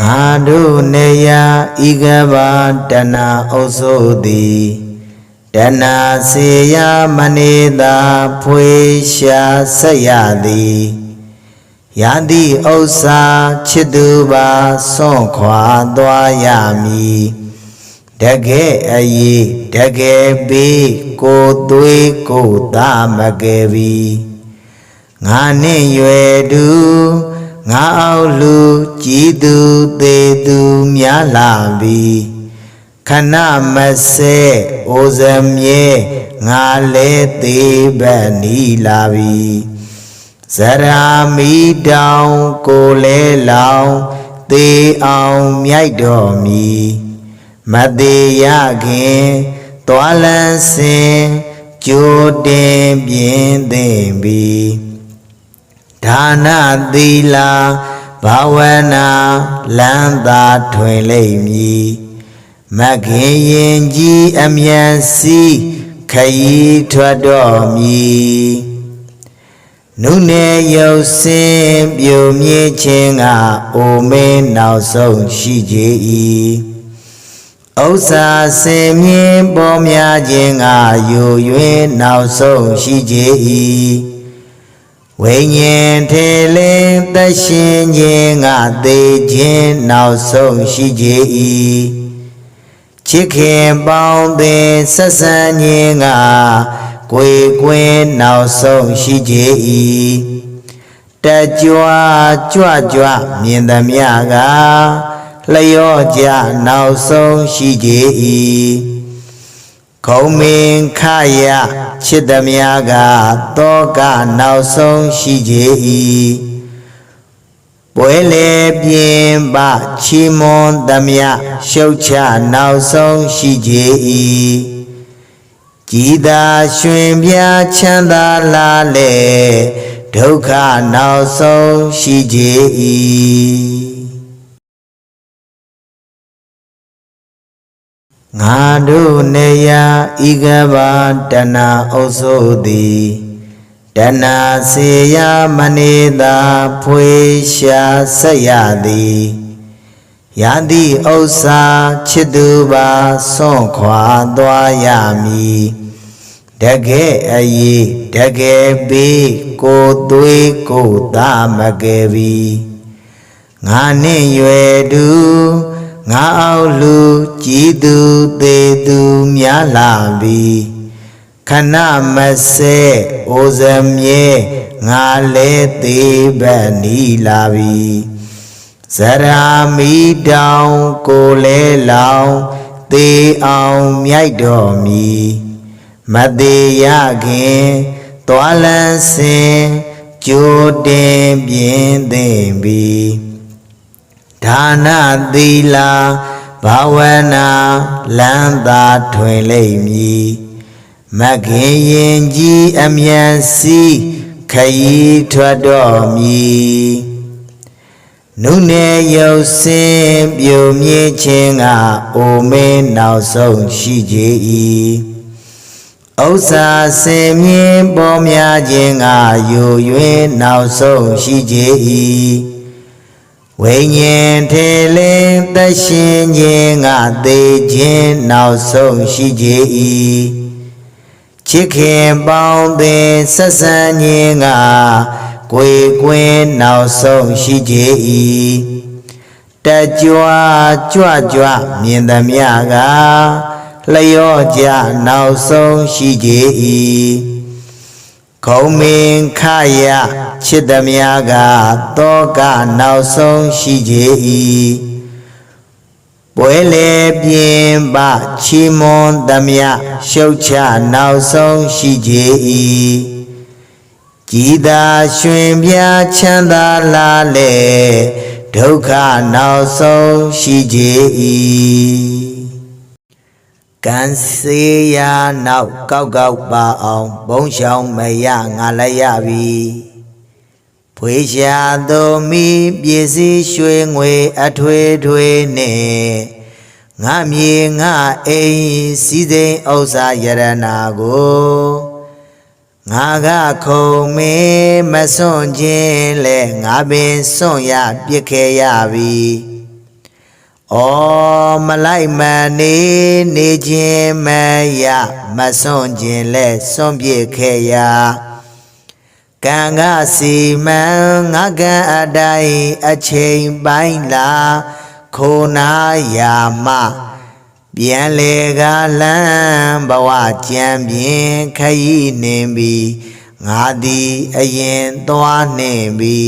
ငါတို့နေယဤကဘာတဏအုပ်စိုးသည်တဏစေယမနေသာဖွေရှာဆက်ရသည်ယတိဥစ္စာချစ်သူပါစွန့်ခွာသွားရမည်တကယ်အရေးတကယ်ပေးကိုသွေးကိုသားမကယ်ပြီငါနှင့်ရွယ်သူ ငါအောက်လူကြည်သူသေးသူများလာပြီခဏမဆဲအိုဇမြဲငါလဲသေးဘက်နီလာပြီဇရာမီတောင်ကိုလဲလောင်သေးအောင်မြိုက်တော်မူမသေးရခင်သွာလန်းစင်ကြိုတင်ပြင်းသိမ့်ပြီ ဒါနသီလာဘာဝနာလမ်းသာထွင်လိမ့်မည်မခင်ရင်ကြီးအမြန်စီးခရီးထွက်တော်မူနုနယ်ရုပ်စင်ပြိုမြင့်ခြင်းကအိုမင်းနောက်ဆုံးရှိကြ၏ဥစ္စာစင်မြင့်ပေါ်များခြင်းကယူ၍နောက်ဆုံးရှိကြ၏ ဝိညာဉ်ထေလင်းသက်ရှင်ခြင်းကသေခြင်းနောက်ဆုံးရှိကြ၏ချစ်ခင်ပေါင်းသည်ဆက်ဆံခြင်းကကိုယ်ကွင်းနောက်ဆုံးရှိကြ၏တကြွကြွကြွမြင်သမျှကလျော့ကြနောက်ဆုံးရှိကြ၏ ခုံမင်ခရချစ်သမျှကတောကနောက်ဆုံးရှိကြ၏ပွဲလေပြင်းပချီမွန်သမျှရှုတ်ချနောက်ဆုံးရှိကြ၏ကြည်သာရွှင်ပြချမ်းသာလာလေဒုက္ခနောက်ဆုံးရှိကြ၏ ငါတို့နေယဤကဘာတဏအုပ်စိုးသည်တဏစေယမနေသာဖွေရှာဆက်ရသည်ယတိဥစ္စာချစ်သူပါစွန့်ခွာသွားရမည်တကယ်အရေးတကယ်ပေးကိုသွေးကိုသားမကယ်ပြီငါနှင့်ရွယ်သူ ငါအောက်လူကြည်သူသေးသူများလာပြီခဏမဆဲအိုဇမြဲငါလဲသေးဘက်နီလာပြီဇရာမီတောင်ကိုလဲလောင်သေးအောင်မြိုက်တော်မူမသေးရခင်သွာလန်းစင်ကြိုတင်ပြင်းသိမ့်ပြီ ဒါနသီလာဘာဝနာလမ်းသာထွင်လိမ့်မည်မခင်ရင်ကြီးအမြန်စီးခရီးထွက်တော်မူနုနယ်ရုပ်စင်ပြိုမြင့်ခြင်းကအိုမင်းနောက်ဆုံးရှိကြ၏ဥစ္စာစင်မြင့်ပေါ်များခြင်းကယူ၍နောက်ဆုံးရှိကြ၏ ဝိညာဉ်ထေလင်းသက်ရှင်ခြင်းကသေခြင်းနောက်ဆုံးရှိကြ၏ချစ်ခင်ပေါင်းသည်ဆက်ဆံခြင်းကကိုယ်ကွင်းနောက်ဆုံးရှိကြ၏တကြွကြွကြွမြင်သမျှကလျော့ကြနောက်ဆုံးရှိကြ၏ ခုံမင်ခရချစ်သမျှကတောကနောက်ဆုံးရှိကြ၏ပွဲလေပြင်းပချီမွန်သမျှရှုတ်ချနောက်ဆုံးရှိကြ၏ကြည်သာရွှင်ပြချမ်းသာလာလေဒုက္ခနောက်ဆုံးရှိကြ၏ ကံစေရာနောက်ကောက်ကောက်ပါအောင်ဘုံရှောင်းမရငါလည်းရပြီဖွေရှာသူမိပစ္စည်းရွှေငွေအထွေထွေနဲ့ငါမြေငါအိမ်စီစိန်ဥစ္စာယရနာကိုငါကခုံမေမစွန့်ခြင်းလဲငါပင်စွန့်ရပြစ်ခဲ့ရပြီ ဩမလိုက်မနေနေခြင်းမရမစွန့်ခြင်းလဲစွန့်ပြေခဲ့ရာကံကစီမံငါကံအတိုင်းအချိန်ပိုင်းလာခိုနာယာမပြန်လေကလန်းဘဝကြံပြင်းခရီးနှင်ပြီးငါသည်အရင်သွားနှင်ပြီ